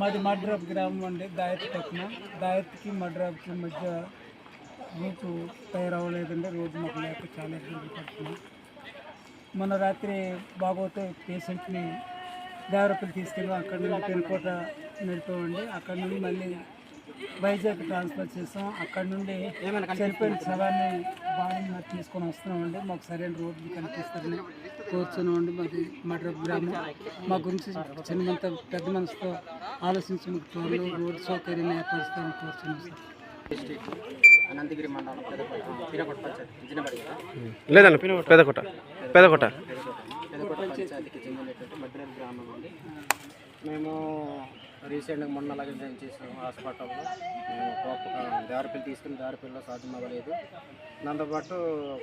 మాది మడ్రాబ్ గ్రామం అండి దాయత్ పక్కన దాయత్కి మడ్రాబ్కి మధ్య రూటు తయారవ్వలేదండి రోడ్డు మాకు లేక చాలా ఇబ్బంది పడుతున్నాం. మొన్న రాత్రి బాగోతే పేషెంట్ని దేవరపల్లి తీసుకెళ్ళి అక్కడ నుండి పెనుకోట నడిపామండి. అక్కడ నుండి మళ్ళీ వైజాగ్ ట్రాన్స్ఫర్ చేసాం. అక్కడ నుండి చనిపోయిన శవాన్ని బాడీని మరి తీసుకొని వస్తున్నామండి. మాకు సరైన రోడ్లు కనిపిస్తారని కోరుచున్నామండి మాది మడ్ర గ్రామం. మా గురించి చిన్నమంత పెద్ద మనసుతో ఆలోచించి మాకు త్వరలో రోడ్ సౌకర్యాన్ని ఏర్పరుస్తామని కోరుచున్నాం సార్. అనంతగిరి మండలం పెదకోట పిరకోట పంచాయతీ పెదకోట పెదకోట పెదకోట పంచాయతీకి చెందినటువంటి మద్రేల్ గ్రామం అండి. మేము రీసెంట్గా మొన్న అలాగే జాయిన్ చేసాము హాస్పిటల్లో. కోప దారిపల్లి తీసుకుని దారిపల్లిలో సాధ్యం అవ్వలేదు. దాంతోపాటు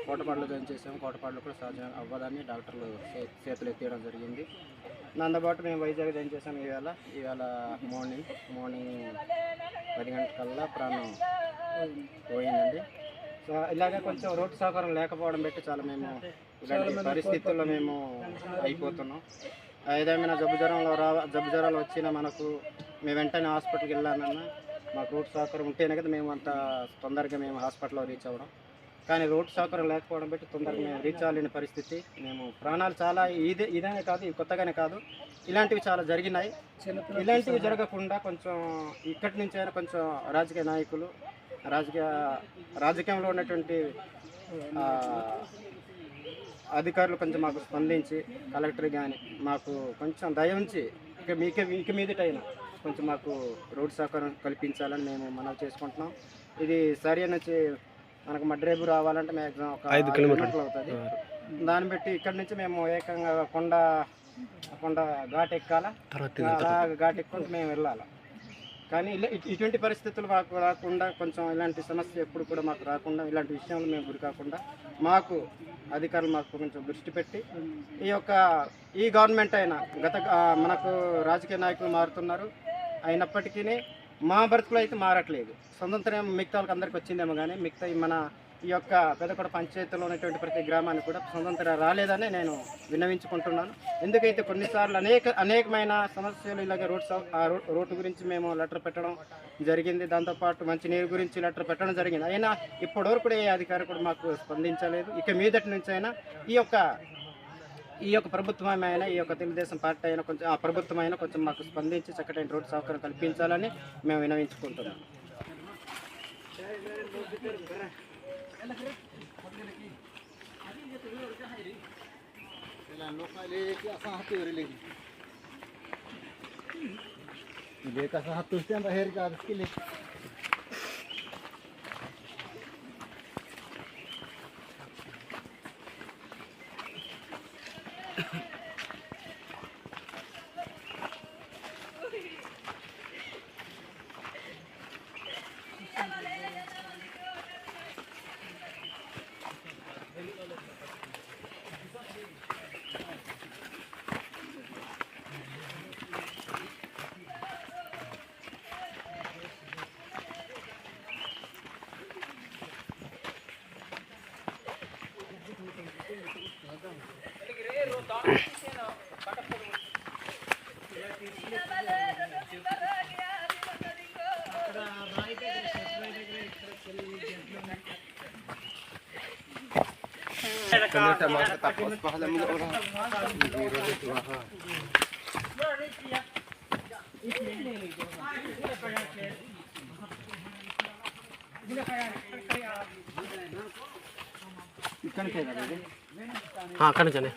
కోటపాడులో జాయిన్ చేసాము కోటపాడులో కూడా సాధ్యం అవ్వదని డాక్టర్లు చేతులు ఎత్తేయడం జరిగింది. దాంతోపాటు మేము వైజాగ్ జాయిన్ చేసాము ఈవేళ ఈవేళ మార్నింగ్ మార్నింగ్ పది గంటలకల్లా ప్రాణం పోయిందండి. సో ఇలాగే కొంచెం రోడ్డు సౌకర్యం లేకపోవడం బట్టి చాలా మేము ఇలాంటి పరిస్థితుల్లో మేము అయిపోతున్నాం. ఏదేమైనా జబ్బు జ్వరంలో రా జబ్బు జ్వరాలు వచ్చినా మనకు మేము వెంటనే హాస్పిటల్కి వెళ్ళానన్నా మాకు రోడ్ సౌకర్యం ఉంటేనే కదా మేము అంత తొందరగా మేము హాస్పిటల్లో రీచ్ అవ్వడం. కానీ రోడ్ సౌకర్యం లేకపోవడం బట్టి తొందరగా మేము రీచ్ అవ్వలేని పరిస్థితి. మేము ప్రాణాలు చాలా ఇదే ఇదేనే కాదు కొత్తగానే కాదు. ఇలాంటివి చాలా జరిగినాయి. ఇలాంటివి జరగకుండా కొంచెం ఇక్కడి నుంచైనా కొంచెం రాజకీయ నాయకులు రాజకీయ రాజకీయంలో ఉన్నటువంటి అధికారులు కొంచెం మాకు స్పందించి కలెక్టర్ కానీ మాకు కొంచెం దయ ఉంచి ఇక మీకే ఇంక మీదటైనా కొంచెం మాకు రోడ్ సౌకర్యం కల్పించాలని మేము మనవి చేసుకుంటున్నాం. ఇది సరి నుంచి మనకు మడ్రేబు రావాలంటే మ్యాక్సిమం ఒక ఐదు కిలోమీటర్లు. కిలోమీటర్లు అవుతుంది. దాన్ని బట్టి ఇక్కడ నుంచి మేము ఏకంగా కొండ కొండ ఘాట్ ఎక్కాలా అలా ఘాట్ ఎక్కుంటే మేము వెళ్ళాలి? కానీ ఇలా ఇటువంటి పరిస్థితులు మాకు రాకుండా కొంచెం ఇలాంటి సమస్య ఎప్పుడు కూడా మాకు రాకుండా ఇలాంటి విషయంలో మేము గురి కాకుండా మాకు అధికారులు మాకు కొంచెం దృష్టి పెట్టి ఈ యొక్క ఈ గవర్నమెంట్ అయినా గత మనకు రాజకీయ నాయకులు మారుతున్నారు. అయినప్పటికీ మా బ్రతుకులు అయితే మారట్లేదు. స్వతంత్రం మిగతా వాళ్ళకి అందరికి వచ్చిందేమో కానీ మిగతా మన ఈ యొక్క పెదకొడ పంచాయతీలో ఉన్నటువంటి ప్రతి గ్రామానికి కూడా స్వతంత్ర రాలేదని నేను విన్నవించుకుంటున్నాను. ఎందుకైతే కొన్నిసార్లు అనేక అనేకమైన సమస్యలు ఇలాగే రోడ్ సౌ ఆ రోడ్డు గురించి మేము లెటర్ పెట్టడం జరిగింది. దాంతోపాటు మంచి నీరు గురించి లెటర్ పెట్టడం జరిగింది. అయినా ఇప్పటివరకు కూడా ఏ అధికారి కూడా మాకు స్పందించలేదు. ఇక మీదటి నుంచి అయినా ఈ యొక్క ఈ యొక్క ప్రభుత్వం అయినా ఈ యొక్క తెలుగుదేశం పార్టీ అయినా కొంచెం ఆ ప్రభుత్వం అయినా కొంచెం మాకు స్పందించి చక్కటి రోడ్డు సౌకర్యం కల్పించాలని మేము వినవించుకుంటున్నాం Dia kasar satu setiap akhir ke atas kilit. Kung sa mga katapos, pahala mo na oras. Hindi rin ito ha. हाँ खाने चले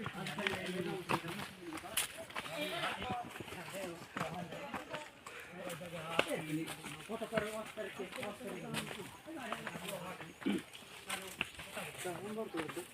Thank. تهون برضه الدكتور